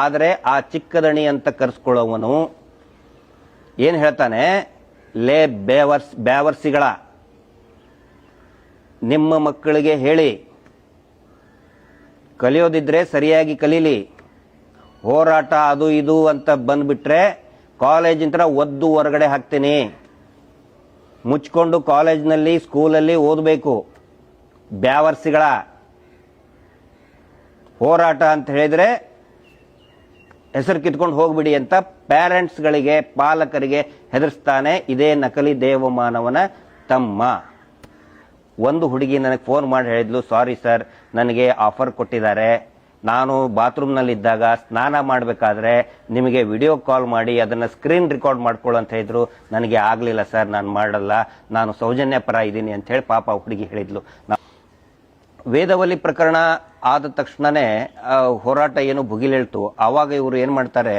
ಆದರೆ ಆ ಚಿಕ್ಕದಣಿ ಅಂತ ಕರೆಸ್ಕೊಳ್ಳೋವನು ಏನು ಹೇಳ್ತಾನೆ? ಲೇ ಬೇವರ್ಸ್, ಬೇವರ್ಸಿಗಳ, ನಿಮ್ಮ ಮಕ್ಕಳಿಗೆ ಹೇಳಿ, ಕಲಿಯೋದಿದ್ರೆ ಸರಿಯಾಗಿ ಕಲೀಲಿ. ಹೋರಾಟ ಅದು ಇದು ಅಂತ ಬಂದ್ಬಿಟ್ರೆ ಕಾಲೇಜಿಂದ ಒದ್ದು ಹೊರಗಡೆ ಹಾಕ್ತೀನಿ. ಮುಚ್ಕೊಂಡು ಕಾಲೇಜ್ನಲ್ಲಿ, ಸ್ಕೂಲಲ್ಲಿ ಓದಬೇಕು. ಬ್ಯಾವರ್ಸಿಗಳ ಹೋರಾಟ ಅಂತ ಹೇಳಿದ್ರೆ ಹೆಸರು ಕಿತ್ಕೊಂಡು ಹೋಗ್ಬಿಡಿ ಅಂತ ಪ್ಯಾರೆಂಟ್ಸ್ಗಳಿಗೆ ಪಾಲಕರಿಗೆ ಹೆದರ್ಸ್ತಾನೆ ಇದೇ ನಕಲಿ ದೇವಮಾನವನ ತಮ್ಮ. ಒಂದು ಹುಡುಗಿ ನನಗೆ ಫೋನ್ ಮಾಡಿ ಹೇಳಿದ್ಲು ಸಾರಿ ಸರ್ ನನಗೆ ಆಫರ್ ಕೊಟ್ಟಿದ್ದಾರೆ. ನಾನು ಬಾತ್ರೂಮ್ನಲ್ಲಿದ್ದಾಗ ಸ್ನಾನ ಮಾಡಬೇಕಾದ್ರೆ ನಿಮಗೆ ವಿಡಿಯೋ ಕಾಲ್ ಮಾಡಿ ಅದನ್ನು ಸ್ಕ್ರೀನ್ ರೆಕಾರ್ಡ್ ಮಾಡ್ಕೊಳ್ಳು ಅಂತ ಹೇಳಿದ್ರು. ನನಗೆ ಆಗಲಿಲ್ಲ ಸರ್ ನಾನು ಮಾಡಲ್ಲ. ನಾನು ಸೌಜನ್ಯ ಪರ ಇದ್ದೀನಿ ಅಂತ ಹೇಳಿ ಪಾಪ ಹುಡುಗಿ ಹೇಳಿದ್ಲು. ವೇದವಲ್ಲಿ ಪ್ರಕರಣ ಆದ ತಕ್ಷಣನೇ ಹೋರಾಟ ಏನು ಭುಗಿಲೇಳ್ತು. ಆವಾಗ ಇವರು ಏನು ಮಾಡ್ತಾರೆ,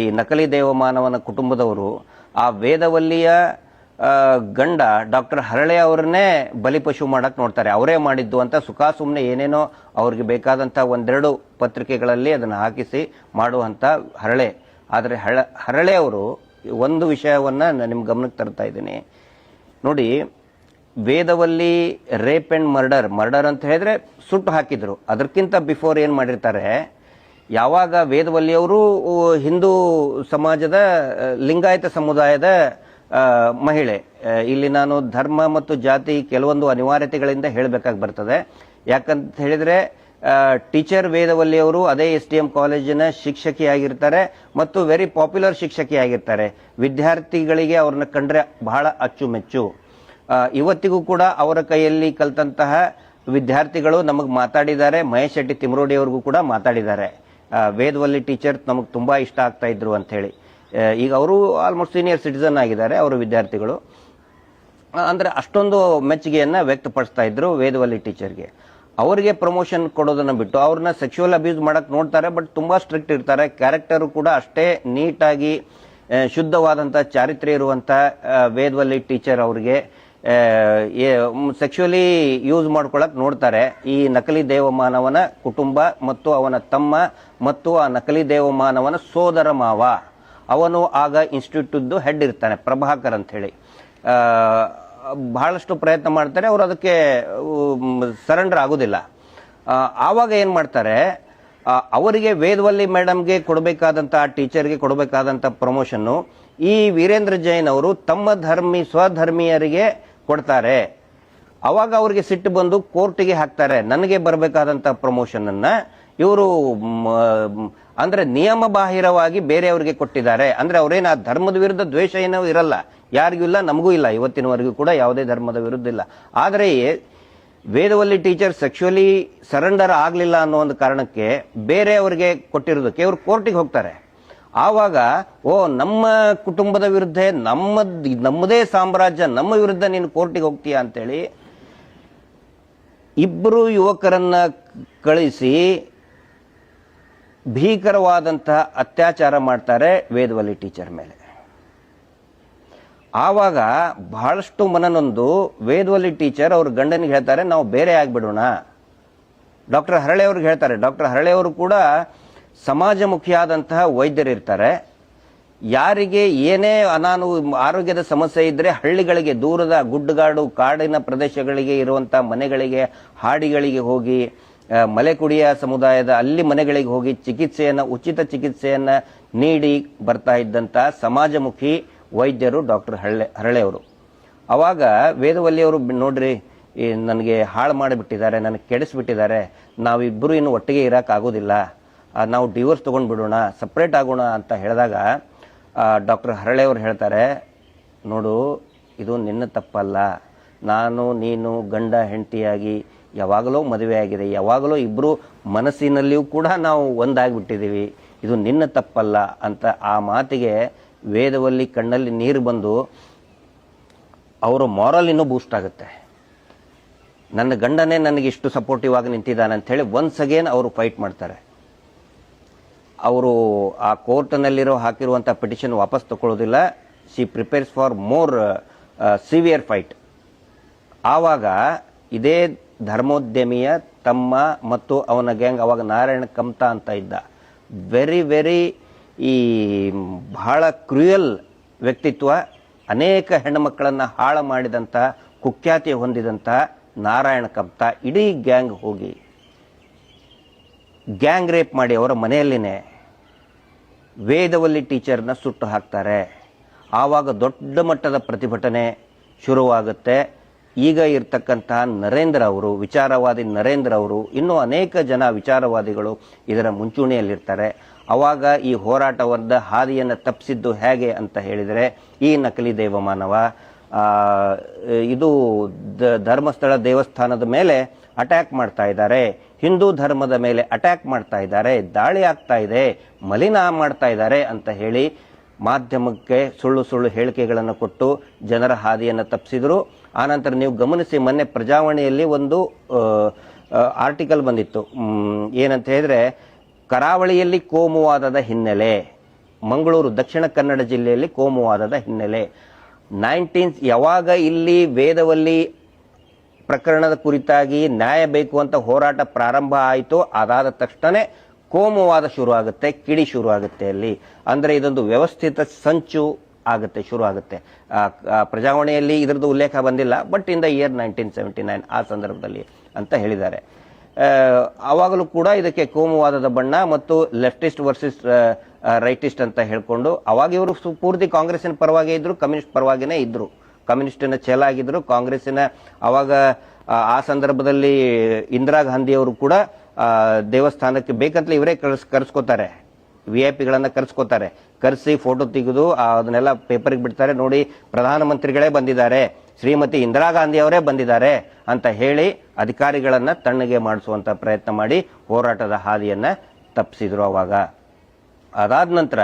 ಈ ನಕಲಿ ದೇವಮಾನವನ ಕುಟುಂಬದವರು, ಆ ವೇದವಲ್ಲಿಯ ಗಂಡ ಡಾಕ್ಟರ್ ಹರಳೆ ಅವರನ್ನೇ ಬಲಿಪಶು ಮಾಡಕ್ಕೆ ನೋಡ್ತಾರೆ. ಅವರೇ ಮಾಡಿದ್ದು ಅಂತ ಸುಖ ಸುಮ್ಮನೆ ಏನೇನೋ ಅವ್ರಿಗೆ ಬೇಕಾದಂಥ ಒಂದೆರಡು ಪತ್ರಿಕೆಗಳಲ್ಲಿ ಅದನ್ನು ಹಾಕಿಸಿ ಮಾಡುವಂಥ ಹರಳೆ. ಆದರೆ ಹಳ, ಹರಳೆ ಅವರು ಒಂದು ವಿಷಯವನ್ನ ನಾನು ನಿಮ್ಮ ಗಮನಕ್ಕೆ ತರ್ತಾ ಇದ್ದೀನಿ. ನೋಡಿ Vedavalli rape and murder murder ಅಂತ ಹೇಳಿದ್ರೆ ಸುಟ್ಟು ಹಾಕಿದ್ರು. ಅದಕ್ಕಿಂತ ಬಿಫೋರ್ ಏನು ಮಾಡಿರ್ತಾರೆ, ಯಾವಾಗ ವೇದವಲ್ಲಿಯವರು ಅವರು ಹಿಂದೂ ಸಮಾಜದ ಲಿಂಗಾಯತ ಸಮುದಾಯದ ಮಹಿಳೆ ಇಲ್ಲಿ ನಾನು ಧರ್ಮ ಮತ್ತು ಜಾತಿ ಕೆಲವೊಂದು ಅನಿವಾರ್ಯತೆಗಳಿಂದ ಹೇಳಬೇಕಾಗಿ ಬರ್ತದೆ. ಯಾಕಂತ ಹೇಳಿದ್ರೆ ಟೀಚರ್ ವೇದವಲ್ಲಿಯವರು ಅದೇ ಎಸ್ ಡಿ ಎಂ ಕಾಲೇಜಿನ ಶಿಕ್ಷಕಿಯಾಗಿರ್ತಾರೆ ಮತ್ತು ವೆರಿ ಪಾಪ್ಯುಲರ್ ಶಿಕ್ಷಕಿಯಾಗಿರ್ತಾರೆ. ವಿದ್ಯಾರ್ಥಿಗಳಿಗೆ ಅವ್ರನ್ನ ಕಂಡ್ರೆ ಬಹಳ ಅಚ್ಚುಮೆಚ್ಚು. ಇವತ್ತಿಗೂ ಕೂಡ ಅವರ ಕೈಯಲ್ಲಿ ಕಲ್ತಂತಹ ವಿದ್ಯಾರ್ಥಿಗಳು ನಮಗೆ ಮಾತಾಡಿದ್ದಾರೆ. ಮಹೇಶ್ ಶೆಟ್ಟಿ ತಿಮರೋಡಿ ಅವ್ರಿಗೂ ಕೂಡ ಮಾತಾಡಿದ್ದಾರೆ. ವೇದವಲ್ಲಿ ಟೀಚರ್ ನಮಗೆ ತುಂಬಾ ಇಷ್ಟ ಆಗ್ತಾ ಇದ್ರು ಅಂತ ಹೇಳಿ. ಈಗ ಅವರು ಆಲ್ಮೋಸ್ಟ್ ಸೀನಿಯರ್ ಸಿಟಿಸನ್ ಆಗಿದ್ದಾರೆ ಅವರ ವಿದ್ಯಾರ್ಥಿಗಳು. ಅಂದರೆ ಅಷ್ಟೊಂದು ಮೆಚ್ಚುಗೆಯನ್ನು ವ್ಯಕ್ತಪಡಿಸ್ತಾ ಇದ್ರು ವೇದವಲ್ಲಿ ಟೀಚರ್ಗೆ ಅವರಿಗೆ ಪ್ರಮೋಷನ್ ಕೊಡೋದನ್ನ ಬಿಟ್ಟು ಅವ್ರನ್ನ ಸೆಕ್ಷುವಲ್ ಅಬ್ಯೂಸ್ ಮಾಡಕ್ ನೋಡ್ತಾರೆ ಬಟ್ ತುಂಬಾ ಸ್ಟ್ರಿಕ್ಟ್ ಇರ್ತಾರೆ. ಕ್ಯಾರೆಕ್ಟರು ಕೂಡ ಅಷ್ಟೇ ನೀಟಾಗಿ ಶುದ್ಧವಾದಂಥ ಚಾರಿತ್ರ್ಯ ಇರುವಂಥ ವೇದವಲ್ಲಿ ಟೀಚರ್ ಅವ್ರಿಗೆ. ಸೆಕ್ಷುವಲಿ ಯೂಸ್ ಮಾಡ್ಕೊಳಕ್ ನೋಡ್ತಾರೆ. ಈ ನಕಲಿ ದೇವಮಾನವನ ಕುಟುಂಬ ಮತ್ತು ಅವನ ತಮ್ಮ ಮತ್ತು ಆ ನಕಲಿ ದೇವಮಾನವನ ಸೋದರ ಮಾವ. ಅವನು ಆಗ ಇನ್ಸ್ಟಿಟ್ಯೂಟ್ದು ಹೆಡ್ ಇರ್ತಾನೆ ಪ್ರಭಾಕರ್ ಆ, ಬಹಳಷ್ಟು ಪ್ರಯತ್ನ ಮಾಡ್ತಾರೆ ಅವರು ಅದಕ್ಕೆ ಸರೆಂಡರ್ ಆಗೋದಿಲ್ಲ. ಆವಾಗ ಏನು ಮಾಡ್ತಾರೆ ಅವರಿಗೆ ವೇದವಲ್ಲಿ ಮೇಡಮ್ಗೆ ಕೊಡಬೇಕಾದಂಥ ಟೀಚರ್ಗೆ ಕೊಡಬೇಕಾದಂಥ ಪ್ರಮೋಷನ್ನು ಈ ವೀರೇಂದ್ರ ಜೈನ್ ಅವರು ತಮ್ಮ ಧರ್ಮಿ ಸ್ವಧರ್ಮೀಯರಿಗೆ ಕೊಡ್ತಾರೆ. ಅವಾಗ ಅವ್ರಿಗೆ ಸಿಟ್ಟು ಬಂದು ಕೋರ್ಟಿಗೆ ಹಾಕ್ತಾರೆ. ನನಗೆ ಬರಬೇಕಾದಂಥ ಪ್ರಮೋಷನ್ ಅನ್ನ ಇವರು ಅಂದ್ರೆ ನಿಯಮ ಬಾಹಿರವಾಗಿ ಬೇರೆಯವರಿಗೆ ಕೊಟ್ಟಿದ್ದಾರೆ. ಅಂದ್ರೆ ಅವರೇನು ಆ ಧರ್ಮದ ವಿರುದ್ಧ ದ್ವೇಷ ಏನೋ ಇರಲ್ಲ. ಯಾರಿಗೂ ಇಲ್ಲ, ನಮಗೂ ಇಲ್ಲ. ಇವತ್ತಿನವರೆಗೂ ಕೂಡ ಯಾವುದೇ ಧರ್ಮದ ವಿರುದ್ಧ ಇಲ್ಲ. ಆದರೆ ವೇದವಲ್ಲಿ ಟೀಚರ್ ಸೆಕ್ಷುವಲಿ ಸರೆಂಡರ್ ಆಗಲಿಲ್ಲ ಅನ್ನೋ ಒಂದು ಕಾರಣಕ್ಕೆ ಬೇರೆಯವರಿಗೆ ಕೊಟ್ಟಿರೋದಕ್ಕೆ ಇವರು ಕೋರ್ಟಿಗೆ ಹೋಗ್ತಾರೆ. ಆವಾಗ, ಓ, ನಮ್ಮ ಕುಟುಂಬದ ವಿರುದ್ಧ ನಮ್ಮ ನಮ್ಮದೇ ಸಾಮ್ರಾಜ್ಯ, ನಮ್ಮ ವಿರುದ್ಧ ನೀನು ಕೋರ್ಟಿಗೆ ಹೋಗ್ತೀಯಾ ಅಂತೇಳಿ ಇಬ್ಬರು ಯುವಕರನ್ನ ಕಳಿಸಿ ಭೀಕರವಾದಂತಹ ಅತ್ಯಾಚಾರ ಮಾಡ್ತಾರೆ ವೇದವಲ್ಲಿ ಟೀಚರ್ ಮೇಲೆ. ಆವಾಗ ಬಹಳಷ್ಟು ಮನನೊಂದು ವೇದವಲ್ಲಿ ಟೀಚರ್ ಅವ್ರ ಗಂಡನಿಗೆ ಹೇಳ್ತಾರೆ, ನಾವು ಬೇರೆ ಆಗಿಬಿಡೋಣ. ಡಾಕ್ಟರ್ ಹರಳೆ ಅವ್ರಿಗೆ ಹೇಳ್ತಾರೆ, ಡಾಕ್ಟರ್ ಹರಳೆ ಅವರು ಕೂಡ ಸಮಾಜಮುಖಿಯಾದಂತಹ ವೈದ್ಯರಿರ್ತಾರೆ. ಯಾರಿಗೆ ಏನೇ ಅನಾನು ಆರೋಗ್ಯದ ಸಮಸ್ಯೆ ಇದ್ರೆ ಹಳ್ಳಿಗಳಿಗೆ, ದೂರದ ಗುಡ್ಡಗಾಡು ಕಾಡಿನ ಪ್ರದೇಶಗಳಿಗೆ ಇರುವಂತಹ ಮನೆಗಳಿಗೆ, ಹಾಡಿಗಳಿಗೆ ಹೋಗಿ ಮಲೆ ಮಲೆಕುಡಿಯ ಸಮುದಾಯದ ಅಲ್ಲಿ ಮನೆಗಳಿಗೆ ಹೋಗಿ ಚಿಕಿತ್ಸೆಯನ್ನ, ಉಚಿತ ಚಿಕಿತ್ಸೆಯನ್ನ ನೀಡಿ ಬರ್ತಾ ಇದ್ದಂಥ ಸಮಾಜಮುಖಿ ವೈದ್ಯರು ಡಾಕ್ಟರ್ ಹಳ್ಳೆ, ಹರಳೆಯವರು. ಅವಾಗ ವೇದವಲ್ಲಿಯವರು ನೋಡ್ರಿ ನನಗೆ ಹಾಳು ಮಾಡಿಬಿಟ್ಟಿದ್ದಾರೆ, ನನಗೆ ಕೆಡಿಸ್ಬಿಟ್ಟಿದ್ದಾರೆ ನಾವಿಬ್ಬರು ಇನ್ನು ಒಟ್ಟಿಗೆ ಇರೋಕ್ಕಾಗೋದಿಲ್ಲ ನಾವು ಡಿವೋರ್ಸ್ ತೊಗೊಂಡು ಬಿಡೋಣ ಸಪ್ರೇಟ್ ಆಗೋಣ ಅಂತ ಹೇಳಿದಾಗ ಡಾಕ್ಟರ್ ಹರಳೆ ಅವರು ಹೇಳ್ತಾರೆ, ನೋಡು, ಇದು ನಿನ್ನ ತಪ್ಪಲ್ಲ. ನಾನು, ನೀನು, ಗಂಡ, ಹೆಂಡತಿಯಾಗಿ ಯಾವಾಗಲೂ ಮದುವೆ ಆಗಿದೆ. ಯಾವಾಗಲೂ ಇಬ್ಬರು ಮನಸ್ಸಿನಲ್ಲಿಯೂ ಕೂಡ ನಾವು ಒಂದಾಗಿಬಿಟ್ಟಿದ್ದೀವಿ. ಇದು ನಿನ್ನ ತಪ್ಪಲ್ಲ ಅಂತ ಆ ಮಾತಿಗೆ ವೇದವಲ್ಲಿ ಕಣ್ಣಲ್ಲಿ ನೀರು ಬಂದು ಅವರ ಮಾರಲ್ ಇನ್ನೂ ಬೂಸ್ಟ್ ಆಗುತ್ತೆ. ನನ್ನ ಗಂಡನೇ ನನಗೆ ಇಷ್ಟು ಸಪೋರ್ಟಿವ್ ಆಗಿ ನಿಂತಿದ್ದಾನೆ ಅಂತ ಹೇಳಿ ಒನ್ಸ್ ಅಗೇನ್ ಅವರು ಫೈಟ್ ಮಾಡ್ತಾರೆ. ಅವರು ಆ ಕೋರ್ಟ್ನಲ್ಲಿರೋ ಹಾಕಿರುವಂಥ ಪಿಟಿಷನ್ ವಾಪಸ್ ತಗೊಳ್ಳೋದಿಲ್ಲ she prepares for more severe fight ಆವಾಗ ಇದೇ ಧರ್ಮೋದ್ಯಮಿಯ ತಮ್ಮ ಮತ್ತು ಅವನ ಗ್ಯಾಂಗ್ ಅವಾಗ ನಾರಾಯಣ ಕಮ್ತಾ ಅಂತ ಇದ್ದ. ವೆರಿ ವೆರಿ ಈ ಬಹಳ ಕ್ರೂಯಲ್ ವ್ಯಕ್ತಿತ್ವ, ಅನೇಕ ಹೆಣ್ಣುಮಕ್ಕಳನ್ನು ಹಾಳು ಮಾಡಿದಂಥ ಕುಖ್ಯಾತಿ ಹೊಂದಿದಂಥ ನಾರಾಯಣ ಕಮ್ತಾ ಇಡೀ ಗ್ಯಾಂಗ್ ಹೋಗಿ, ಗ್ಯಾಂಗ್ ರೇಪ್ ಮಾಡಿ ಅವರ ಮನೆಯಲ್ಲಿನೇ ವೇದವಲ್ಲಿ ಟೀಚರ್ನ ಸುಟ್ಟು ಹಾಕ್ತಾರೆ. ಆವಾಗ ದೊಡ್ಡ ಮಟ್ಟದ ಪ್ರತಿಭಟನೆ ಶುರುವಾಗುತ್ತೆ. ಈಗ ಇರ್ತಕ್ಕಂತಹ ನರೇಂದ್ರ ಅವರು, ವಿಚಾರವಾದಿ ನರೇಂದ್ರ ಅವರು, ಇನ್ನೂ ಅನೇಕ ಜನ ವಿಚಾರವಾದಿಗಳು ಇದರ ಮುಂಚೂಣಿಯಲ್ಲಿರ್ತಾರೆ. ಅವಾಗ ಈ ಹೋರಾಟವಾದ ಹಾದಿಯನ್ನು ತಪ್ಪಿಸಿದ್ದು ಹೇಗೆ ಅಂತ ಹೇಳಿದರೆ, ಈ ನಕಲಿ ದೇವಮಾನವ ಇದು ಧರ್ಮಸ್ಥಳ ದೇವಸ್ಥಾನದ ಮೇಲೆ ಅಟ್ಯಾಕ್ ಮಾಡ್ತಾ ಇದ್ದಾರೆ. ಹಿಂದೂ ಧರ್ಮದ ಮೇಲೆ ಅಟ್ಯಾಕ್ ಮಾಡ್ತಾ ಇದ್ದಾರೆ, ದಾಳಿ ಆಗ್ತಾ ಇದೆ, ಮಲಿನ ಮಾಡ್ತಾ ಇದ್ದಾರೆ ಅಂತ ಹೇಳಿ ಮಾಧ್ಯಮಕ್ಕೆ ಸುಳ್ಳು ಸುಳ್ಳು ಹೇಳಿಕೆಗಳನ್ನು ಕೊಟ್ಟು ಜನರ ಹಾದಿಯನ್ನು ತಪ್ಪಿಸಿದರು. ಆನಂತರ ನೀವು ಗಮನಿಸಿ, ಮೊನ್ನೆ ಪ್ರಜಾವಾಣಿಯಲ್ಲಿ ಒಂದು ಆರ್ಟಿಕಲ್ ಬಂದಿತ್ತು. ಏನಂತ ಹೇಳಿದ್ರೆ, ಕರಾವಳಿಯಲ್ಲಿ ಕೋಮುವಾದದ ಹಿನ್ನೆಲೆ, ಮಂಗಳೂರು, ದಕ್ಷಿಣ ಕನ್ನಡ ಜಿಲ್ಲೆಯಲ್ಲಿ ಕೋಮುವಾದದ ಹಿನ್ನೆಲೆ. ನೈನ್ಟೀನ್, ಯಾವಾಗ ಇಲ್ಲಿ ವೇದವಲ್ಲಿ ಪ್ರಕರಣದ ಕುರಿತಾಗಿ ನ್ಯಾಯ ಬೇಕು ಅಂತ ಹೋರಾಟ ಪ್ರಾರಂಭ ಆಯಿತು. ಅದಾದ ತಕ್ಷಣ ಕೋಮುವಾದ ಶುರು ಆಗುತ್ತೆ ಕಿಡಿ ಶುರು ಆಗುತ್ತೆ ಅಲ್ಲಿ. ಅಂದ್ರೆ ಇದೊಂದು ವ್ಯವಸ್ಥಿತ ಸಂಚು ಆಗುತ್ತೆ ಶುರು ಆಗುತ್ತೆ ಪ್ರಜಾವಾಣಿಯಲ್ಲಿ ಇದರದ್ದು ಉಲ್ಲೇಖ ಬಂದಿಲ್ಲ but in the year nineteen seventy nine ಆ ಸಂದರ್ಭದಲ್ಲಿ ಅಂತ ಹೇಳಿದ್ದಾರೆ. ಆವಾಗಲೂ ಕೂಡ ಇದಕ್ಕೆ ಕೋಮುವಾದದ ಬಣ್ಣ ಮತ್ತು ಲೆಫ್ಟಿಸ್ಟ್ ವರ್ಸಸ್ ರೈಟಿಸ್ಟ್ ಅಂತ ಹೇಳಿಕೊಂಡು, ಅವಾಗ ಇವರು ಪೂರ್ತಿ ಕಾಂಗ್ರೆಸ್ಸಿನ ಪರವಾಗಿ ಇದ್ರು, ಕಮ್ಯುನಿಸ್ಟ್ ಪರವಾಗಿನೇ ಇದ್ರು. ಕಮ್ಯುನಿಸ್ಟಿನ ಛಲ ಆಗಿದ್ರು ಕಾಂಗ್ರೆಸ್ಸಿನ ಅವಾಗ ಆ, ಸಂದರ್ಭದಲ್ಲಿ ಇಂದಿರಾ ಗಾಂಧಿ ಅವರು ಕೂಡ ದೇವಸ್ಥಾನಕ್ಕೆ ಬೇಕಂತಲೇ ಇವರೇ ಕರ್ಸ್ ಕರ್ಸ್ಕೋತಾರೆ. V I ಪಿಗಳನ್ನು ಕರೆಸ್ಕೋತಾರೆ. ಕರೆಸಿ ಫೋಟೋ ತೆಗೆದು ಅದನ್ನೆಲ್ಲ ಪೇಪರ್ಗೆ ಬಿಡ್ತಾರೆ. ನೋಡಿ ಪ್ರಧಾನಮಂತ್ರಿಗಳೇ ಬಂದಿದ್ದಾರೆ. ಶ್ರೀಮತಿ ಇಂದಿರಾ ಗಾಂಧಿ ಅವರೇ ಬಂದಿದ್ದಾರೆ ಅಂತ ಹೇಳಿ ಅಧಿಕಾರಿಗಳನ್ನು ತಣ್ಣಗೆ ಮಾಡಿಸುವಂತ ಪ್ರಯತ್ನ ಮಾಡಿ ಹೋರಾಟದ ಹಾದಿಯನ್ನ ತಪ್ಪಿಸಿದ್ರು ಅವಾಗ. ಅದಾದ ನಂತರ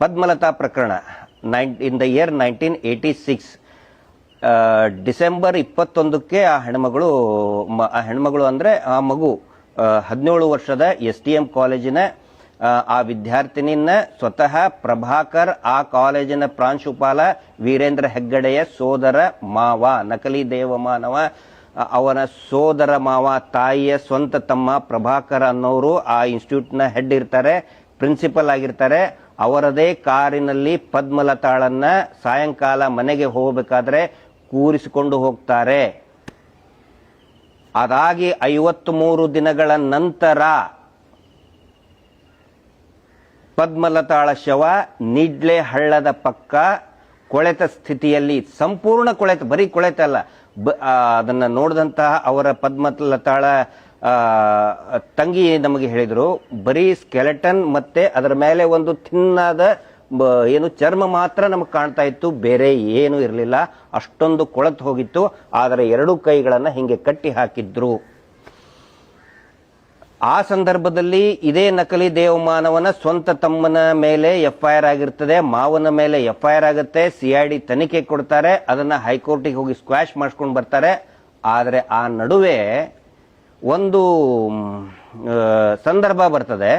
ಪದ್ಮಲತಾ ಪ್ರಕರಣ nine in the year nineteen eighty six December ಇಪ್ಪತ್ತೊಂದಕ್ಕೆ ಆ ಹೆಣ್ಮಗಳು ಆ ಹೆಣ್ಮಗಳು ಅಂದರೆ ಆ ಮಗು ಹದಿನೇಳು ವರ್ಷದ ಎಸ್ ಟಿ ಎಂ ಕಾಲೇಜಿನ ಆ, ವಿದ್ಯಾರ್ಥಿನಿಯನ್ನ ಸ್ವತಃ ಪ್ರಭಾಕರ್ ಆ ಕಾಲೇಜಿನ ಪ್ರಾಂಶುಪಾಲ ವೀರೇಂದ್ರ ಹೆಗ್ಗಡೆಯ ಸೋದರ ಮಾವ ನಕಲಿ ದೇವಮಾನವ ಮಾನವ ಅವನ ಸೋದರ ಮಾವ ತಾಯಿಯ ಸ್ವಂತ ತಮ್ಮ ಪ್ರಭಾಕರ್ ಅನ್ನೋರು ಆ ಇನ್ಸ್ಟಿಟ್ಯೂಟ್ನ ಹೆಡ್ ಇರ್ತಾರೆ ಪ್ರಿನ್ಸಿಪಲ್ ಆಗಿರ್ತಾರೆ. ಅವರದೇ ಕಾರಿನಲ್ಲಿ ಪದ್ಮಲತಾಳನ್ನ ಸಾಯಂಕಾಲ ಮನೆಗೆ ಹೋಗಬೇಕಾದ್ರೆ ಕೂರಿಸಿಕೊಂಡು ಹೋಗ್ತಾರೆ. ಅದಾಗಿ ಐವತ್ಮೂರು ದಿನಗಳ ನಂತರ ಪದ್ಮಲತಾಳ ಶವ ನಿಡ್ಲೆ ಹಳ್ಳದ ಪಕ್ಕ ಕೊಳೆತ ಸ್ಥಿತಿಯಲ್ಲಿ ಸಂಪೂರ್ಣ ಕೊಳೆತ, ಬರೀ ಕೊಳೆತ ಅಲ್ಲ ಅದನ್ನ ನೋಡಿದಂತಹ ಅವರ ಪದ್ಮಲತಾಳ ತಂಗಿ ನಮಗೆ ಹೇಳಿದರು, ಬರೀ ಸ್ಕೆಲೆಟನ್ ಮತ್ತೆ ಅದರ ಮೇಲೆ ಒಂದು ಥಿನ್ನಾದ ಬ- ಏನು ಚರ್ಮ ಮಾತ್ರ ನಮಗೆ ಕಾಣ್ತಾ ಇತ್ತು, ಬೇರೆ ಏನು ಇರಲಿಲ್ಲ. ಅಷ್ಟೊಂದು ಕೊಳತು ಹೋಗಿತ್ತು, ಆದರೆ ಎರಡೂ ಕೈಗಳನ್ನು ಹಿಂಗೆ ಕಟ್ಟಿ ಹಾಕಿದ್ರು. ಆ ಸಂದರ್ಭದಲ್ಲಿ ಇದೇ ನಕಲಿ ದೇವಮಾನವನ ಸ್ವಂತ ತಮ್ಮನ ಮೇಲೆ ಎಫ್ಐಆರ್ ಆಗಿರ್ತದೆ, ಮಾವನ ಮೇಲೆ ಎಫ್ಐಆರ್ ಆಗುತ್ತೆ ಸಿಐಡಿ ತನಿಖೆ ಕೊಡ್ತಾರೆ, ಅದನ್ನ ಹೈಕೋರ್ಟಿಗೆ ಹೋಗಿ ಸ್ಕ್ವಾಶ್ ಮಾಡಿಸ್ಕೊಂಡು ಬರ್ತಾರೆ. ಆದರೆ ಆ ನಡುವೆ ಒಂದು ಸಂದರ್ಭ ಬರ್ತದೆ.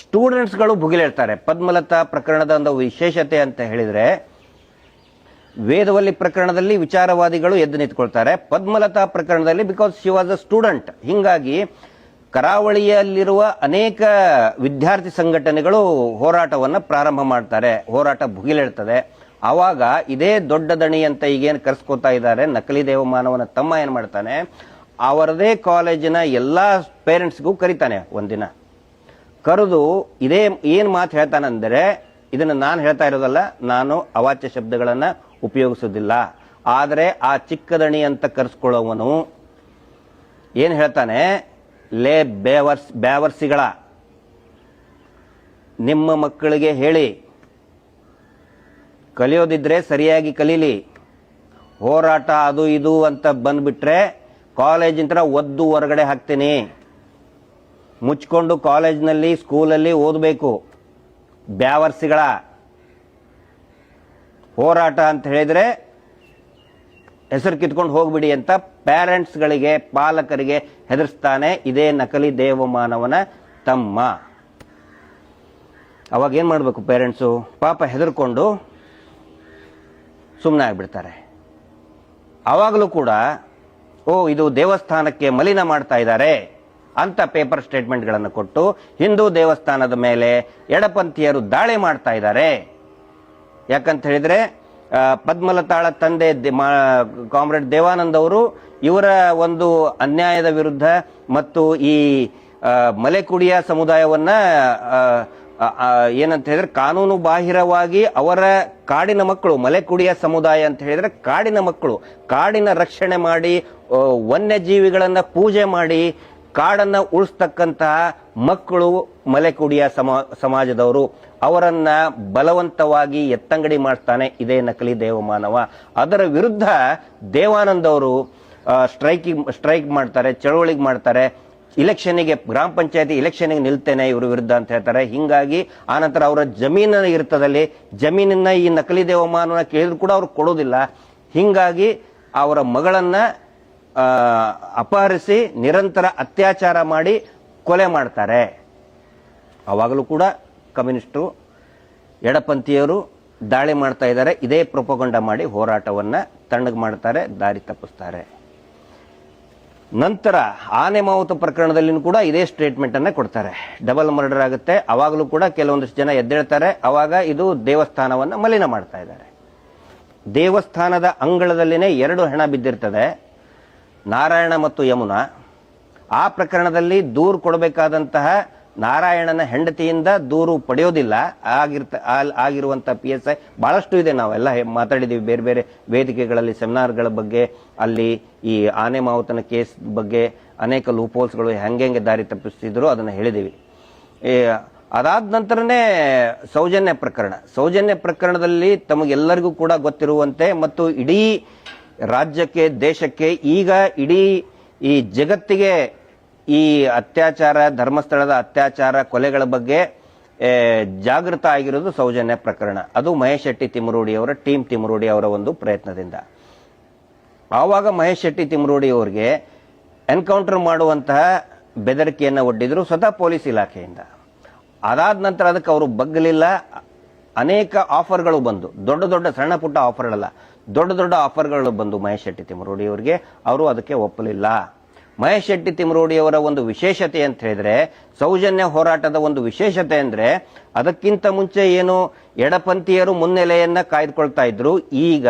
ಸ್ಟೂಡೆಂಟ್ಸ್ಗಳು ಭುಗಿಲೇಳ್ತಾರೆ ಪದ್ಮಲತಾ ಪ್ರಕರಣದ ಒಂದು ವಿಶೇಷತೆ ಅಂತ ಹೇಳಿದ್ರೆ, ವೇದವಲ್ಲಿ ಪ್ರಕರಣದಲ್ಲಿ ವಿಚಾರವಾದಿಗಳು ಎದ್ದು ನಿಂತ್ಕೊಳ್ತಾರೆ. ಪದ್ಮಲತಾ ಪ್ರಕರಣದಲ್ಲಿ because she was a student ಹಿಂಗಾಗಿ ಕರಾವಳಿಯಲ್ಲಿರುವ ಅನೇಕ ವಿದ್ಯಾರ್ಥಿ ಸಂಘಟನೆಗಳು ಹೋರಾಟವನ್ನು ಪ್ರಾರಂಭ ಮಾಡ್ತಾರೆ. ಹೋರಾಟ ಭುಗಿಲೇಳ್ತದೆ ಆವಾಗ ಇದೇ ದೊಡ್ಡ ದಣಿ ಅಂತ ಈಗೇನು ಕರೆಸ್ಕೋತಾ ಇದ್ದಾರೆ. ನಕಲಿ ದೇವಮಾನವನ ತಮ್ಮ ಏನು ಮಾಡ್ತಾನೆ? ಅವರದೇ ಕಾಲೇಜಿನ ಎಲ್ಲಾ ಪೇರೆಂಟ್ಸ್ಗೂ ಕರಿತಾನೆ ಒಂದಿನ. ಕರೆದು ಇದೇ ಏನು ಮಾತು ಹೇಳ್ತಾನಂದರೆ, ಇದನ್ನು ನಾನು ಹೇಳ್ತಾ ಇರೋದಲ್ಲ, ನಾನು ಅವಾಚ್ಯ ಶಬ್ದಗಳನ್ನು ಉಪಯೋಗಿಸೋದಿಲ್ಲ. ಆದರೆ ಆ ಚಿಕ್ಕದಣಿ ಅಂತ ಕರೆಸ್ಕೊಳ್ಳೋವನು ಏನು ಹೇಳ್ತಾನೆ? ಲೇ ಬೇವರ್ಸ್ ಬೇವರ್ಸಿಗಳ ನಿಮ್ಮ ಮಕ್ಕಳಿಗೆ ಹೇಳಿ, ಕಲಿಯೋದಿದ್ರೆ ಸರಿಯಾಗಿ ಕಲೀಲಿ, ಹೋರಾಟ ಅದು ಇದು ಅಂತ ಬಂದ್ಬಿಟ್ರೆ, ಕಾಲೇಜಿನ ಒದ್ದು ಹೊರಗಡೆ ಹಾಕ್ತೀನಿ. ಮುಚ್ಕೊಂಡು ಕಾಲೇಜ್ನಲ್ಲಿ, ಸ್ಕೂಲಲ್ಲಿ ಓದಬೇಕು. ಬ್ಯಾವರ್ಸಿಗಳ ಹೋರಾಟ ಅಂತ ಹೇಳಿದರೆ ಹೆಸರು ಕಿತ್ಕೊಂಡು ಹೋಗ್ಬಿಡಿ ಅಂತ ಪ್ಯಾರೆಂಟ್ಸ್ಗಳಿಗೆ ಪಾಲಕರಿಗೆ ಹೆದರ್ಸ್ತಾನೆ ಇದೇ ನಕಲಿ ದೇವಮಾನವನ ತಮ್ಮ. ಅವಾಗ ಏನು ಮಾಡಬೇಕು ಪೇರೆಂಟ್ಸು ಪಾಪ ಹೆದರ್ಕೊಂಡು ಸುಮ್ಮನೆ ಆಗಿಬಿಡ್ತಾರೆ. ಆವಾಗಲೂ ಕೂಡ, ಓ, ಇದು ದೇವಸ್ಥಾನಕ್ಕೆ ಮಲಿನ ಮಾಡ್ತಾ ಇದ್ದಾರೆ. ಅಂತ ಪೇಪರ್ ಸ್ಟೇಟ್ಮೆಂಟ್ಗಳನ್ನು ಕೊಟ್ಟು ಹಿಂದೂ ದೇವಸ್ಥಾನದ ಮೇಲೆ ಎಡಪಂಥೀಯರು ದಾಳಿ ಮಾಡ್ತಾ ಇದ್ದಾರೆ. ಯಾಕಂತ ಹೇಳಿದ್ರೆ ಪದ್ಮಲತಾಳ ತಂದೆ ಕಾಮ್ರೇಡ್ ದೇವಾನಂದ್ ಅವರು ಇವರ ಒಂದು ಅನ್ಯಾಯದ ವಿರುದ್ಧ ಮತ್ತು ಈ ಮಲೆಕುಡಿಯ ಸಮುದಾಯವನ್ನ ಏನಂತ ಹೇಳಿದ್ರೆ ಕಾನೂನು ಬಾಹಿರವಾಗಿ ಅವರ ಕಾಡಿನ ಮಕ್ಕಳು, ಮಲೆಕುಡಿಯ ಸಮುದಾಯ ಅಂತ ಹೇಳಿದ್ರೆ ಕಾಡಿನ ಮಕ್ಕಳು, ಕಾಡಿನ ರಕ್ಷಣೆ ಮಾಡಿ ವನ್ಯಜೀವಿಗಳನ್ನ ಪೂಜೆ ಮಾಡಿ ಕಾಡನ್ನ ಉಳಿಸ್ತಕ್ಕಂತಹ ಮಕ್ಕಳು ಮಲೆಕುಡಿಯ ಸಮ, ಸಮಾಜದವರು, ಅವರನ್ನ ಬಲವಂತವಾಗಿ ಎತ್ತಂಗಡಿ ಮಾಡ್ತಾನೆ ಇದೇ ನಕಲಿ ದೇವಮಾನವ. ಅದರ ವಿರುದ್ಧ ದೇವಾನಂದ್ ಅವರು ಸ್ಟ್ರೈಕಿಂಗ್, ಸ್ಟ್ರೈಕ್ ಮಾಡ್ತಾರೆ, ಚಳವಳಿಗೆ ಮಾಡ್ತಾರೆ. ಇಲೆಕ್ಷನ್ಗೆ ಗ್ರಾಮ ಪಂಚಾಯತಿ ಇಲೆಕ್ಷನ್ಗೆ ನಿಲ್ತೇನೆ ಇವರ ವಿರುದ್ಧ ಅಂತ ಹೇಳ್ತಾರೆ. ಹಿಂಗಾಗಿ ಆನಂತರ ಅವರ ಜಮೀನ ಇರ್ತದಲ್ಲಿ ಜಮೀನಿನ ಈ ನಕಲಿ ದೇವಮಾನನ ಕೇಳಿದ್ರು ಕೂಡ ಅವ್ರು ಕೊಡೋದಿಲ್ಲ. ಹಿಂಗಾಗಿ ಅವರ ಮಗಳನ್ನ ಅಪಹರಿಸಿ ನಿರಂತರ ಅತ್ಯಾಚಾರ ಮಾಡಿ ಕೊಲೆ ಮಾಡ್ತಾರೆ. ಅವಾಗಲೂ ಕೂಡ ಕಮ್ಯುನಿಸ್ಟು ಎಡಪಂಥೀಯರು ದಾಳಿ ಮಾಡ್ತಾ ಇದ್ದಾರೆ. ಇದೇ ಪ್ರೊಪಗೊಂಡ ಮಾಡಿ ಹೋರಾಟವನ್ನು ತಣ್ಣಗೆ ಮಾಡ್ತಾರೆ, ದಾರಿ ತಪ್ಪಿಸ್ತಾರೆ. ನಂತರ ಆನೆ ಮಾವುತ ಪ್ರಕರಣದಲ್ಲಿಯೂ ಕೂಡ ಇದೇ ಸ್ಟೇಟ್ಮೆಂಟ್ ಅನ್ನ ಕೊಡ್ತಾರೆ. ಡಬಲ್ ಮರ್ಡರ್ ಆಗುತ್ತೆ. ಅವಾಗಲೂ ಕೂಡ ಕೆಲವೊಂದಿಷ್ಟು ಜನ ಎದ್ದೇಳ್ತಾರೆ. ಅವಾಗ ಇದು ದೇವಸ್ಥಾನವನ್ನು ಮಲಿನ ಮಾಡ್ತಾ ಇದ್ದಾರೆ. ದೇವಸ್ಥಾನದ ಅಂಗಳದಲ್ಲಿನೇ ಎರಡು ಹೆಣ ಬಿದ್ದಿರ್ತದೆ. ನಾರಾಯಣ ಮತ್ತು ಯಮುನಾ, ಆ ಪ್ರಕರಣದಲ್ಲಿ ದೂರು ಕೊಡಬೇಕಾದಂತಹ ನಾರಾಯಣನ ಹೆಂಡತಿಯಿಂದ ದೂರು ಪಡೆಯೋದಿಲ್ಲ. ಆಗಿರ್ತ ಆಗಿರುವಂಥ ಪಿ ಎಸ್ ಐ ಬಹಳಷ್ಟು ಇದೆ. ನಾವೆಲ್ಲ ಮಾತಾಡಿದ್ದೀವಿ ಬೇರೆ ಬೇರೆ ವೇದಿಕೆಗಳಲ್ಲಿ, ಸೆಮಿನಾರ್ಗಳ ಬಗ್ಗೆ, ಅಲ್ಲಿ ಈ ಆನೆ ಮಾವುತನ ಕೇಸ್ ಬಗ್ಗೆ ಅನೇಕ ಲೂಪೋಲ್ಸ್ಗಳು ಹೆಂಗೆ ಹೆಂಗೆ ದಾರಿ ತಪ್ಪಿಸ್ತಿದ್ರು ಅದನ್ನ ಹೇಳಿದೀವಿ. ಅದಾದ ನಂತರನೇ ಸೌಜನ್ಯ ಪ್ರಕರಣ. ಸೌಜನ್ಯ ಪ್ರಕರಣದಲ್ಲಿ ತಮಗೆಲ್ಲರಿಗೂ ಕೂಡ ಗೊತ್ತಿರುವಂತೆ ಮತ್ತು ಇಡೀ ರಾಜ್ಯಕ್ಕೆ, ದೇಶಕ್ಕೆ ಈಗ ಇಡೀ ಈ ಜಗತ್ತಿಗೆ ಈ ಅತ್ಯಾಚಾರ, ಧರ್ಮಸ್ಥಳದ ಅತ್ಯಾಚಾರ ಕೊಲೆಗಳ ಬಗ್ಗೆ ಜಾಗೃತ ಆಗಿರೋದು ಸೌಜನ್ಯ ಪ್ರಕರಣ. ಅದು ಮಹೇಶ್ ಶೆಟ್ಟಿ ಅವರ, ಟೀಮ್ ತಿಮರೋಡಿ ಅವರ ಒಂದು ಪ್ರಯತ್ನದಿಂದ. ಆವಾಗ ಮಹೇಶ್ ಶೆಟ್ಟಿ ತಿಮರೋಡಿ ಅವರಿಗೆ ಎನ್ಕೌಂಟರ್ ಮಾಡುವಂತಹ ಬೆದರಿಕೆಯನ್ನು ಒಡ್ಡಿದ್ರು ಸ್ವತಃ ಪೊಲೀಸ್ ಇಲಾಖೆಯಿಂದ. ಅದಾದ ನಂತರ ಅದಕ್ಕೆ ಅವರು ಬಗ್ಗಲಿಲ್ಲ. ಅನೇಕ ಆಫರ್ಗಳು ಬಂದು, ದೊಡ್ಡ ದೊಡ್ಡ ಸಣ್ಣ ಪುಟ್ಟ ಆಫರ್ಗಳಲ್ಲ. ದೊಡ್ಡ ದೊಡ್ಡ ಆಫರ್ಗಳು ಬಂದು ಮಹೇಶ್ ಶೆಟ್ಟಿ ತಿಮರೋಡಿ ಅವರಿಗೆ. ಅವರು ಅದಕ್ಕೆ ಒಪ್ಪಲಿಲ್ಲ. ಮಹೇಶ್ ಶೆಟ್ಟಿ ತಿಮರೋಡಿ ಅವರ ಒಂದು ವಿಶೇಷತೆ ಅಂತ ಹೇಳಿದ್ರೆ, ಸೌಜನ್ಯ ಹೋರಾಟದ ಒಂದು ವಿಶೇಷತೆ ಅಂದ್ರೆ, ಅದಕ್ಕಿಂತ ಮುಂಚೆ ಏನು ಎಡಪಂಥೀಯರು ಮುನ್ನೆಲೆಯನ್ನ ಕಾಯ್ದುಕೊಳ್ತಾ ಇದ್ರು. ಈಗ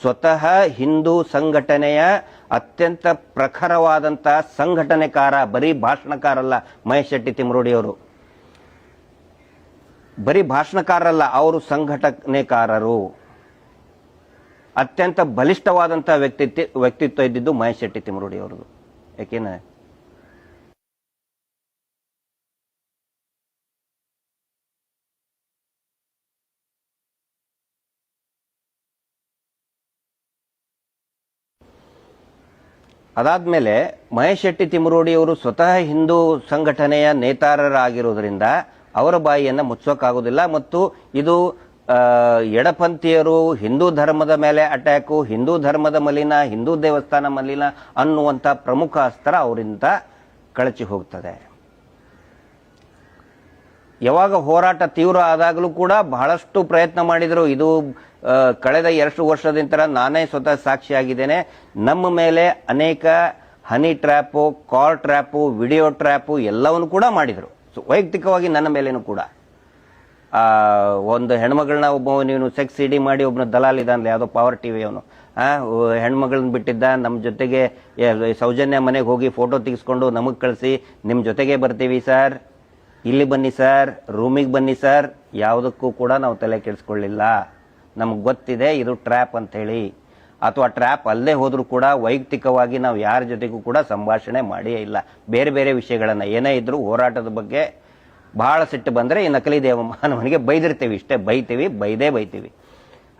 ಸ್ವತಃ ಹಿಂದೂ ಸಂಘಟನೆಯ ಅತ್ಯಂತ ಪ್ರಖರವಾದಂತ ಸಂಘಟನೆಕಾರ, ಬರೀ ಭಾಷಣಕಾರಲ್ಲ ಮಹೇಶ್ ಶೆಟ್ಟಿ ತಿಮರೋಡಿ ಅವರು. ಬರೀ ಭಾಷಣಕಾರರಲ್ಲ, ಅವರು ಸಂಘಟನೆಕಾರರು. ಅತ್ಯಂತ ಬಲಿಷ್ಠವಾದಂತಹ ವ್ಯಕ್ತಿತ್ವ ವ್ಯಕ್ತಿತ್ವ ಇದ್ದಿದ್ದು ಮಹೇಶ್ ಶೆಟ್ಟಿ ತಿಮ್ಮರುಡಿ ಅವರದು ಯಾಕೆನ ಅದಾದ್ಮೇಲೆ ಮಹೇಶ್ ಶೆಟ್ಟಿ ತಿಮರೋಡಿ ಅವರು ಸ್ವತಃ ಹಿಂದೂ ಸಂಘಟನೆಯ ನೇತಾರರಾಗಿರುವುದರಿಂದ ಅವರ ಬಾಯಿಯನ್ನು ಮುಚ್ಚೋಕ್ಕಾಗೋದಿಲ್ಲ ಮತ್ತು ಇದು ಎಡಪಂಥೀಯರು ಹಿಂದೂ ಧರ್ಮದ ಮೇಲೆ ಅಟ್ಯಾಕು, ಹಿಂದೂ ಧರ್ಮದ ಮಲಿನ, ಹಿಂದೂ ದೇವಸ್ಥಾನ ಮಲಿನ ಅನ್ನುವಂಥ ಪ್ರಮುಖ ಅಸ್ತ್ರ ಅವರಿಂದ ಕಳಚಿ ಹೋಗ್ತದೆ. ಯಾವಾಗ ಹೋರಾಟ ತೀವ್ರ ಆದಾಗಲೂ ಕೂಡ ಬಹಳಷ್ಟು ಪ್ರಯತ್ನ ಮಾಡಿದರು. ಇದು ಕಳೆದ ಎರಡು ವರ್ಷದಿಂದ ನಾನೇ ಸ್ವತಃ ಸಾಕ್ಷಿಯಾಗಿದ್ದೇನೆ. ನಮ್ಮ ಮೇಲೆ ಅನೇಕ honey trap call trap, video trap ಎಲ್ಲವನ್ನು ಕೂಡ ಮಾಡಿದರು. ವೈಯಕ್ತಿಕವಾಗಿ ನನ್ನ ಮೇಲೇನು ಕೂಡ. ಒಂದು ಹೆಣ್ಮಗಳನ್ನ ಒಬ್ಬ ನೀನು ಸೆಕ್ಸ್ ಇಡಿ ಮಾಡಿ ಒಬ್ಬನ ದಲಾಲ್ ಇದ್ದಾನಲ್ಲ ಯಾವುದೋ ಪವರ್ ಟಿವಿ ಅವನು. ಆ ಹೆಣ್ಮಗಳನ್ನ ಬಿಟ್ಟಿದ್ದ ನಮ್ಮ ಜೊತೆಗೆ ಸೌಜನ್ಯ ಮನೆಗೆ ಹೋಗಿ ಫೋಟೋ ತೆಗೆಸ್ಕೊಂಡು ನಮಗೆ ಕಳಿಸಿ ನಿಮ್ಮ ಜೊತೆಗೆ ಬರ್ತೀವಿ ಸರ್ ಇಲ್ಲಿ ಬನ್ನಿ ಸರ್ ರೂಮಿಗೆ ಬನ್ನಿ ಸರ್ ಯಾವುದಕ್ಕೂ ಕೂಡ ನಾವು ತಲೆ ಕೆಡಿಸ್ಕೊಳ್ಳಿಲ್ಲ. ನಮ್ಗೆ ಗೊತ್ತಿದೆ ಇದು ಟ್ರ್ಯಾಪ್ ಅಂತ ಹೇಳಿ. ಅಥವಾ ಟ್ರ್ಯಾಪ್ ಅಲ್ಲೇ ಹೋದರೂ ಕೂಡ ವೈಯಕ್ತಿಕವಾಗಿ ನಾವು ಯಾರ ಜೊತೆಗೂ ಕೂಡ ಸಂಭಾಷಣೆ ಮಾಡಿಯೇ ಇಲ್ಲ. ಬೇರೆ ಬೇರೆ ವಿಷಯಗಳನ್ನು ಏನೇ ಇದ್ದರೂ ಹೋರಾಟದ ಬಗ್ಗೆ ಬಹಳ ಸಿಟ್ಟು ಬಂದರೆ ಈ ನಕಲಿ ದೇವಮಾನವನಿಗೆ ಬೈದಿರ್ತೀವಿ ಇಷ್ಟೇ, ಬೈತೀವಿ, ಬೈದೇ ಬೈತೀವಿ.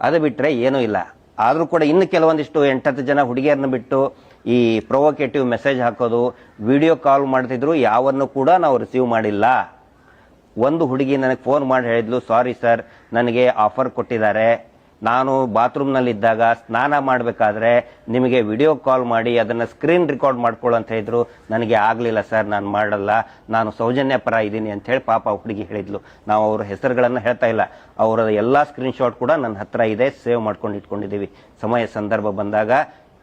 ಅದು ಬಿಟ್ಟರೆ ಏನೂ ಇಲ್ಲ. ಆದರೂ ಕೂಡ ಇನ್ನು ಕೆಲವೊಂದಿಷ್ಟು ಎಂಟತ್ತು ಜನ ಹುಡುಗಿಯರನ್ನ ಬಿಟ್ಟು ಈ ಪ್ರೊವೊಕೇಟಿವ್ ಮೆಸೇಜ್ ಹಾಕೋದು ವಿಡಿಯೋ ಕಾಲ್ ಮಾಡ್ತಿದ್ರು, ಯಾವನ್ನು ಕೂಡ ನಾವು ರಿಸೀವ್ ಮಾಡಿಲ್ಲ. ಒಂದು ಹುಡುಗಿ ನನಗೆ ಫೋನ್ ಮಾಡಿ ಹೇಳಿದ್ಲು ಸಾರಿ ಸರ್ ನನಗೆ ಆಫರ್ ಕೊಟ್ಟಿದ್ದಾರೆ. ನಾನು ಬಾತ್ರೂಮ್ನಲ್ಲಿದ್ದಾಗ ಸ್ನಾನ ಮಾಡಬೇಕಾದ್ರೆ ನಿಮಗೆ ವಿಡಿಯೋ ಕಾಲ್ ಮಾಡಿ ಅದನ್ನು ಸ್ಕ್ರೀನ್ ರೆಕಾರ್ಡ್ ಮಾಡ್ಕೊಳ್ಳು ಅಂತ ಹೇಳಿದ್ರು. ನನಗೆ ಆಗಲಿಲ್ಲ ಸರ್, ನಾನು ಮಾಡಲ್ಲ. ನಾನು ಸೌಜನ್ಯ ಪರ ಇದ್ದೀನಿ ಅಂತ ಹೇಳಿ ಪಾಪ ಹುಡುಗಿ ಹೇಳಿದ್ಲು. ನಾವು ಅವ್ರ ಹೆಸರುಗಳನ್ನು ಹೇಳ್ತಾ ಇಲ್ಲ. ಅವರ ಎಲ್ಲ ಸ್ಕ್ರೀನ್ಶಾಟ್ ಕೂಡ ನನ್ನ ಹತ್ರ ಇದೆ, ಸೇವ್ ಮಾಡ್ಕೊಂಡು ಇಟ್ಕೊಂಡಿದ್ದೀವಿ. ಸಮಯ ಸಂದರ್ಭ ಬಂದಾಗ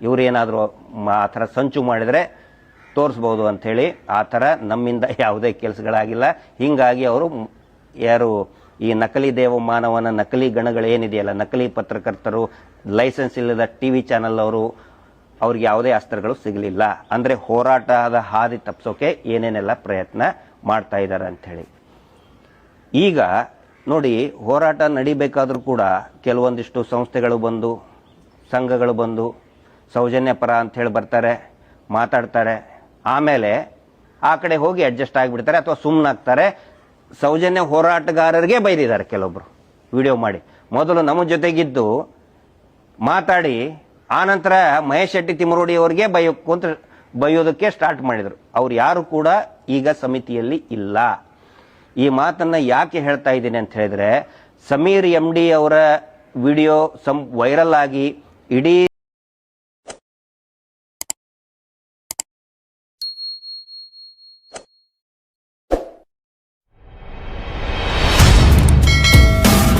ಇವರೇನಾದರೂ ಆ ಥರ ಸಂಚು ಮಾಡಿದರೆ ತೋರಿಸ್ಬೋದು ಅಂಥೇಳಿ ಆ ಥರ ನಮ್ಮಿಂದ ಯಾವುದೇ ಕೆಲಸಗಳಾಗಿಲ್ಲ. ಹೀಗಾಗಿ ಅವರು ಯಾರು ಈ ನಕಲಿ ದೇವಮಾನವನ ನಕಲಿ ಗಣಗಳೇನಿದೆಯಲ್ಲ ನಕಲಿ ಪತ್ರಕರ್ತರು, ಲೈಸೆನ್ಸ್ ಇಲ್ಲದ ಟಿ ವಿ ಚಾನಲ್ ಅವರು, ಅವ್ರಿಗೆ ಯಾವುದೇ ಅಸ್ತ್ರಗಳು ಸಿಗಲಿಲ್ಲ. ಅಂದರೆ ಹೋರಾಟದ ಹಾದಿ ತಪ್ಪಿಸೋಕೆ ಏನೇನೆಲ್ಲ ಪ್ರಯತ್ನ ಮಾಡ್ತಾ ಇದ್ದಾರೆ ಅಂಥೇಳಿ ಈಗ ನೋಡಿ, ಹೋರಾಟ ನಡಿಬೇಕಾದರೂ ಕೂಡ ಕೆಲವೊಂದಿಷ್ಟು ಸಂಸ್ಥೆಗಳು ಬಂದು, ಸಂಘಗಳು ಬಂದು ಸೌಜನ್ಯ ಪರ ಅಂತ ಹೇಳಿ ಬರ್ತಾರೆ, ಮಾತಾಡ್ತಾರೆ. ಆಮೇಲೆ ಆ ಕಡೆ ಹೋಗಿ ಅಡ್ಜಸ್ಟ್ ಆಗಿಬಿಡ್ತಾರೆ ಅಥವಾ ಸುಮ್ಮನಾಗ್ತಾರೆ ಸೌಜನ್ಯ ಹೋರಾಟಗಾರರಿಗೆ ಬೈದಿದ್ದಾರೆ ಕೆಲವೊಬ್ರು. ವಿಡಿಯೋ ಮಾಡಿ. ಮೊದಲು ನಮ್ಮ ಜೊತೆಗಿದ್ದು ಮಾತಾಡಿ, ಆನಂತರ ಮಹೇಶ್ ಶೆಟ್ಟಿ ತಿಮರೋಡಿ ಅವರಿಗೆ ಅಂತ ಬೈಯೋದಕ್ಕೆ ಸ್ಟಾರ್ಟ್ ಮಾಡಿದರು. ಅವ್ರು ಯಾರು ಕೂಡ ಈಗ ಸಮಿತಿಯಲ್ಲಿ ಇಲ್ಲ. ಈ ಮಾತನ್ನ ಯಾಕೆ ಹೇಳ್ತಾ ಇದ್ದೀನಿ ಅಂತ ಹೇಳಿದ್ರೆ, ಸಮೀರ್ ಎಂ ಡಿ ಅವರ ವಿಡಿಯೋ ಸಂ ವೈರಲ್ ಆಗಿ ಇಡೀ